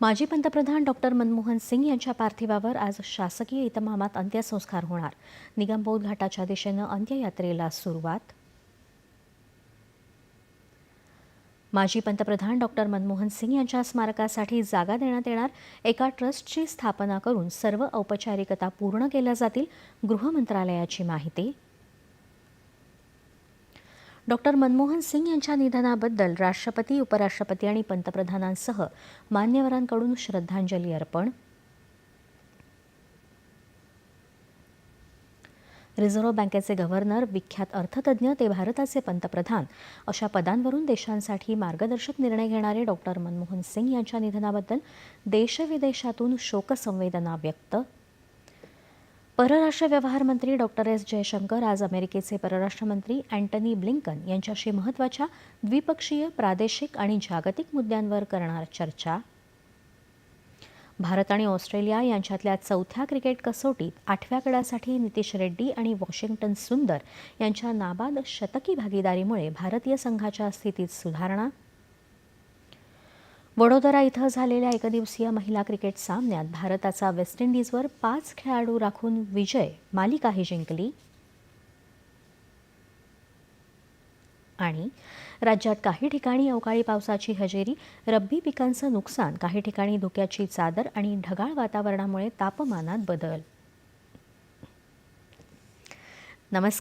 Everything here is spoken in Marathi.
माजी पंतप्रधान डॉक्टर मनमोहन सिंग यांच्या पार्थिवावर आज शासकीय इतमामात अंत्यसंस्कार होणार. निगमबोध घाटाच्या दिशेनं अंत्ययात्रेला सुरुवात. माजी पंतप्रधान डॉक्टर मनमोहन सिंग यांच्या स्मारकासाठी जागा देण्यात येणार. एका ट्रस्टची स्थापना करून सर्व औपचारिकता पूर्ण केल्या जातील गृहमंत्रालयाची माहिती. डॉक्टर मनमोहन सिंग यांच्या निधनाबद्दल राष्ट्रपती उपराष्ट्रपती आणि पंतप्रधानांसह मान्यवरांकडून श्रद्धांजली अर्पण. रिझर्व्ह बँकेचे गव्हर्नर विख्यात अर्थतज्ज्ञ ते भारताचे पंतप्रधान अशा पदांवरून देशांसाठी मार्गदर्शक निर्णय घेणारे डॉक्टर मनमोहन सिंग यांच्या निधनाबद्दल देशविदेशातून शोकसंवेदना व्यक्त परराष्ट्र व्यवहार मंत्री डॉक्टर एस. जयशंकर आज अमेरिकेचे परराष्ट्र मंत्री अँटनी ब्लिंकन यांच्याशी महत्त्वाच्या द्विपक्षीय प्रादेशिक आणि जागतिक मुद्द्यांवर करणार चर्चा. भारत आणि ऑस्ट्रेलिया यांच्यातल्या चौथ्या क्रिकेट कसोटीत आठव्या गडासाठी नितीश रेड्डी आणि वॉशिंग्टन सुंदर यांच्या नाबाद शतकी भागीदारीमुळे भारतीय संघाच्या स्थितीत सुधारणा वडोदरा इथं झालेल्या एकदिवसीय महिला क्रिकेट सामन्यात भारताचा वेस्ट इंडिजवर पाच खेळाडू राखून विजय मालिकाही जिंकली. आणि राज्यात काही ठिकाणी अवकाळी पावसाची हजेरी रब्बी पिकांचं नुकसान काही ठिकाणी धुक्याची चादर आणि ढगाळ वातावरणामुळे तापमानात बदल. नमस्कार.